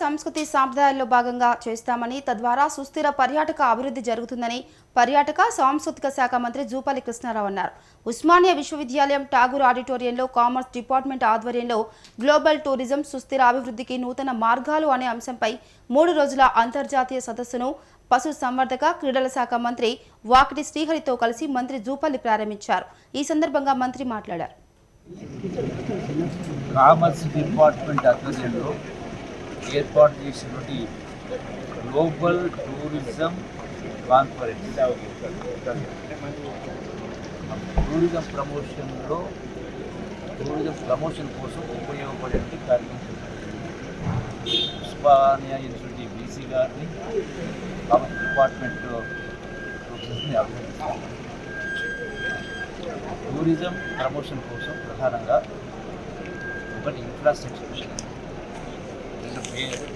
సంస్కృతి సాంప్రదాయాల్లో భాగంగా చేస్తామని తద్వారా సుస్థిర పర్యాటక అభివృద్ధి జరుగుతుందని పర్యాటక సాంస్కృతిక శాఖ మంత్రి జూపల్లి కృష్ణారావు అన్నారు. ఉస్మానియా విశ్వవిద్యాలయం ఠాగూర్ ఆడిటోరియంలో కామర్స్ డిపార్ట్మెంట్ ఆధ్వర్యంలో గ్లోబల్ టూరిజం సుస్థిర అభివృద్ధికి నూతన మార్గాలు అనే అంశంపై మూడు రోజుల అంతర్జాతీయ సదస్సును పశు సంవర్ధక క్రీడల శాఖ మంత్రి వాకిటి శ్రీహరితో కలిసి మంత్రి జూపల్లి ప్రారంభించారు. ఈ సందర్భంగా మంత్రి మాట్లాడారు. కామర్స్ డిపార్ట్మెంట్ ఆధ్వర్యంలో ఏర్పాటు చేసినటువంటి గ్లోబల్ టూరిజం కాన్ఫరెన్స్. టూరిజం ప్రమోషన్లో టూరిజం ప్రమోషన్ కోసం ఉపయోగపడేటువంటి కార్యక్రమం ఉస్మానియా యూనివర్సిటీ బీసీ గారిని కామర్స్ డిపార్ట్మెంట్ ప్రొఫెసర్ని అభినందిస్తాను టూరిజం ప్రమోషన్ కోసం ప్రధానంగా ఒకటి ఇన్ఫ్రాస్ట్రక్చర్ రెండు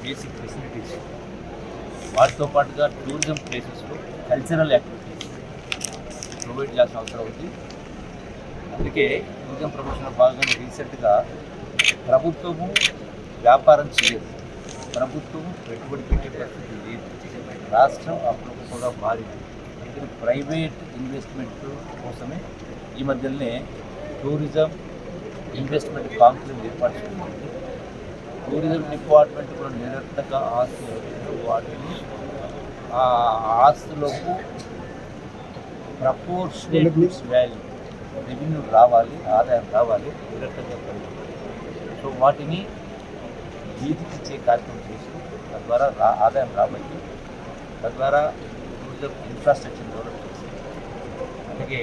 బేసిక్ ఫెసిలిటీస్ వాటితో పాటుగా టూరిజం ప్లేసెస్లో కల్చరల్ యాక్టివిటీస్ ప్రొవైడ్ చేయాల్సిన అవసరం ఉంది. అందుకే టూరిజం ప్రమోషన్లో భాగంగా రీసెంట్గా ప్రభుత్వము వ్యాపారం చేయదు. ప్రభుత్వం పెట్టుబడి పెట్టే పరిస్థితి లేదు. రాష్ట్రం అప్పుడు కూడా మారింది. అందుకని ప్రైవేట్ ఇన్వెస్ట్మెంట్ కోసమే ఈ మధ్యలోనే టూరిజం ఇన్వెస్ట్మెంట్ కాంక్లేవ్ ఏర్పాటు చేసుకుంటుంది టూరిజం డిపార్ట్మెంట్ కూడా నిరంతర ఆస్తులు వాటిని ఆ ఆస్తులకు ప్రపోర్షనేట్ వాల్యూ రెవెన్యూ రావాలి ఆదాయం రావాలి నిరంతరంగా పెరుగుతుంది సో వాటిని వీధికిచ్చే కార్యక్రమం చేస్తూ తద్వారా రా ఆదాయం రాబట్టి తద్వారా టూరిజం ఇన్ఫ్రాస్ట్రక్చర్ డెవలప్ చేస్తుంది అలాగే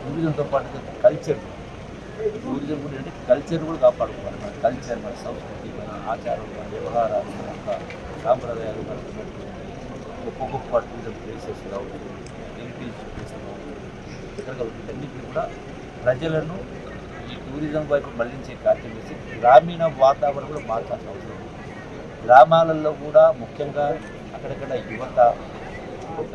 టూరిజంతో పాటు కల్చర్ టూరిజం కూడా అంటే కల్చర్ కూడా కాపాడుకోవాలి. మన కల్చర్ మన సంస్కృతి మన ఆచారం మన వ్యవహారాలు మన యొక్క సాంప్రదాయాలు మనకు గొప్ప గొప్ప టూరిజం ప్లేసెస్ కావచ్చు హెరిటేజ్ ప్లేసెస్ కావచ్చు ఇక్కడ కూడా ప్రజలను ఈ టూరిజం వైపు మళ్ళించే కార్యం చేసి గ్రామీణ వాతావరణం కూడా మార్చాల్సిన అవసరం గ్రామాలలో కూడా ముఖ్యంగా అక్కడక్కడ యువత ఒక